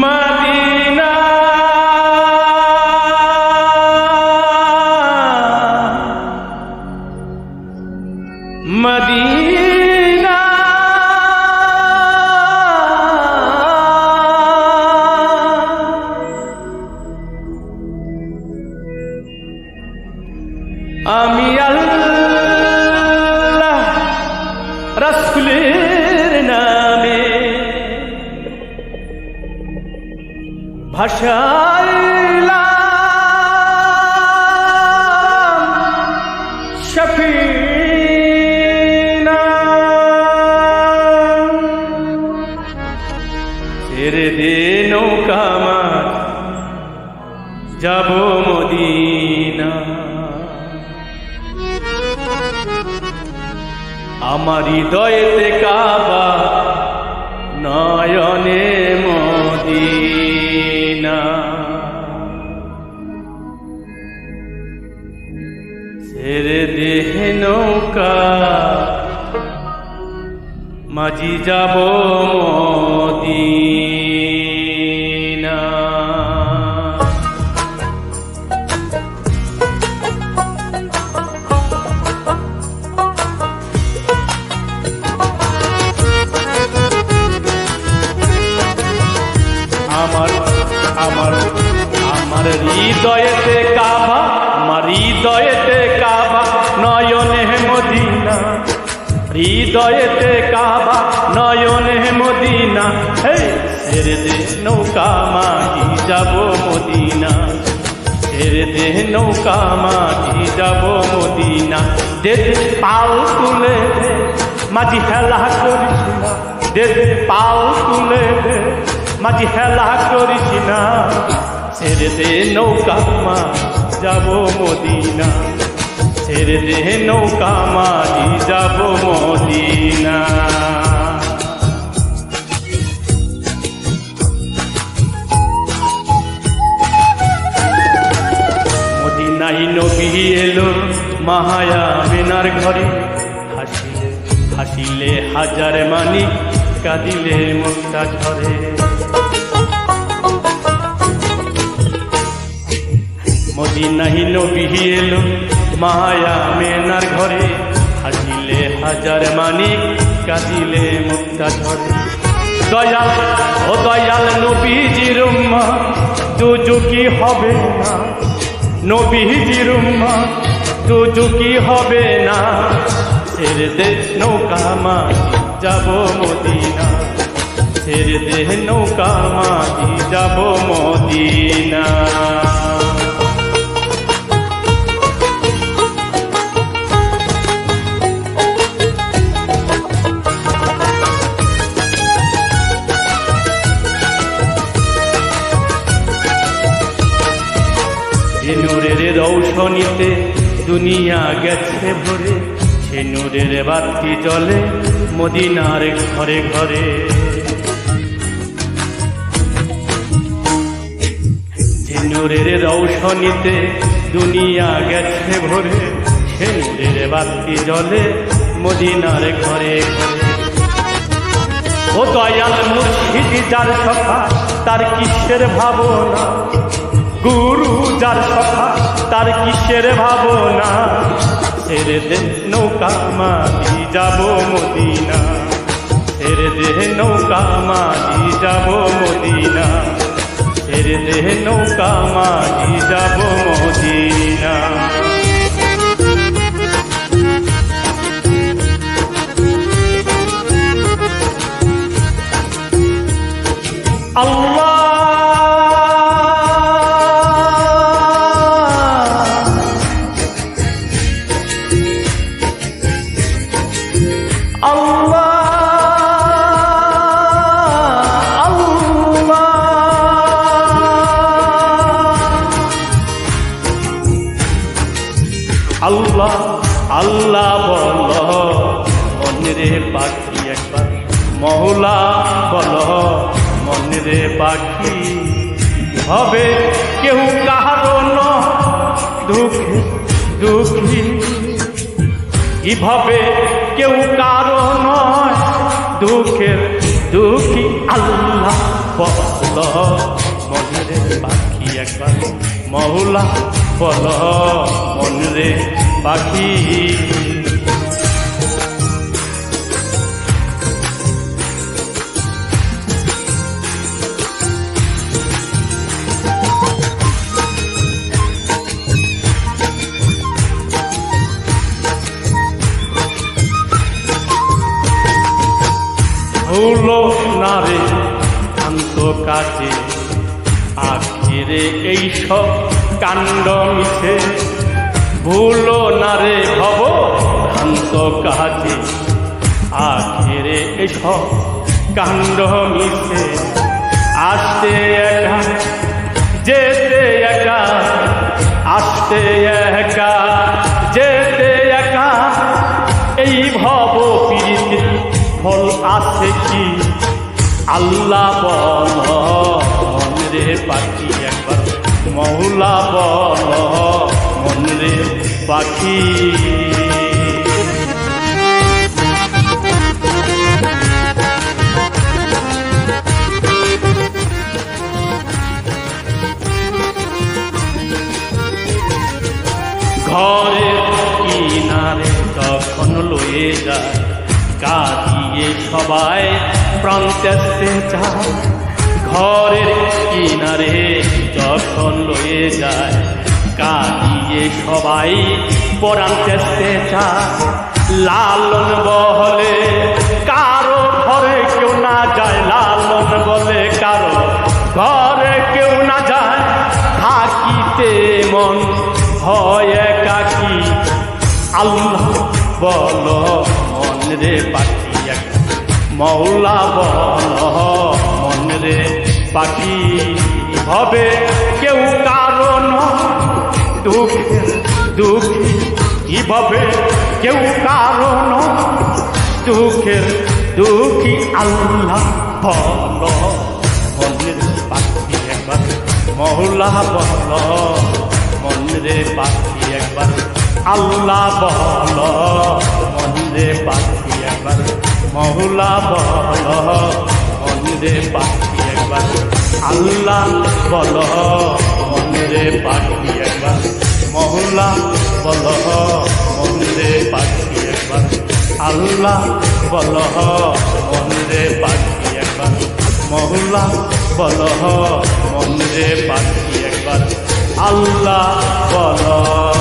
Medina. Medina. আমি আল্লাহ রসুলের ভাষাইলাম শফিনা। ছেড়ে দে নৌকা মাছ যাব মদিনা। আমার হৃদয়েতে কাবা নয়নে ছেড়ে দেহ নৌকা। মাঝি যাব মদিনা হৃদয়েতে কাবা, নয়নে মদিনা। হে ছেড়ে দে নৌকা মাঝি যাব মদিনা। ছেড়ে দে নৌকা মাঝি যাব মদিনা। দে পাল তুলে মাঝি হেলা করিস না। দে পাল তুলে মাঝি হেলা করিস না। দে নৌকা মা যাব মদিনা। ছেড়ে দে নৌকা মাঝি যাব মদিনা। মদিনাই নবী এলো মাহায়া মেনার ঘরে। হাসিলে হাসিলে হাজার মানি কাঁদিলে মুক্তা ঝরে। মদিনাই নবী এলো, মায়া মেনার ঘরে। হাসিলে হাজার মানি কাঁদিলে মুক্তা ঝরে দয়াল, ও দয়াল নবীজির উম্মা দুজুকি হবে না। নবীজির উম্মা দুজুকি হবে না। ছেড়ে দে নৌকা মাঝি যাব মদিনা। ছেড়ে দে নৌকা মাঝি যাব মদিনা। রৌশনীতে দুনিয়া গেছে ভরে, সে নূরের বাতি জলে মদিনার ঘরে ঘরে। নূরের রৌশনীতে দুনিয়া গেছে ভরে, সে নূরের বাতি জলে মদিনার ঘরে ঘরে। ও দয়াল মুর্শিদ, যার সখা তার কিসের ভাবনা? গুরু যার কথা, তার কিসের ভাবনা? ছেড়ে দে নৌকা মাঝি যাব মদিনা। ছেড়ে দে নৌকা মাঝি যাব মদিনা। ছেড়ে দে নৌকা মাঝি যাব মদিনা। আল্লাহ আল্লাহ বল। মনরে পাখি একবার, মহলা বল। মনরে পাখি হবে কেউ কাহার দুঃখী দুঃখী কীভাবে কেউ কারও নয়। দুঃখের দুঃখী আল্লাহ বল। মনরে পাখি একবার, মহুলা বল। মনরে পাখি। হলো না রে শান্ত কাজে আখিরে এইসব কাণ্ড মিছে। ভুলো না রে ভব শান্ত কাজে আখিরে এইসব কাণ্ড মিছে আসতে একা, যেতে একা। আসতে একা, যেতে একা। এই ভব পীড়িত ফল আছে কি? আল্লাহ বল মনরে পাখি একবার, মৌলা বল মনরে পাখি। ঘরের কিনারে তখন লয়ে যায়, কাঁদিয়ে সবাই প্রান্তে যায় ঘরের কিনারে যখন লয়ে যায় কাঁদিয়ে সবাই পরান্তে যায় লালন বলে কারও ঘরে কেউ না যায়। লালন বলে কারও ঘরে কেউ না যায়। থাকিতে মন হয় একাকি। আল্লাহ বল, মন রে পাখি মৌলা বল, মন রে পাখি। হবে কেউ কারণ দুঃখের দুঃখী কীভাবে কেউ কারণ? দুঃখের দুঃখী আল্লাহ বল। মনের পাখি একবার মৌলা বল। মনরে পাখি একবার, আল্লাহ বল। মনরে পাখি একবার মৌলা বল। মনরে পাখি একবার, আল্লাহ বল। মনরে পাখি একবার। মহল্লা বল মন্দে পাখি একবার। আল্লাহ বল মন্দে পাখি একবার। মহল্লা বল মন্দে পাখি একবার। আল্লাহ বল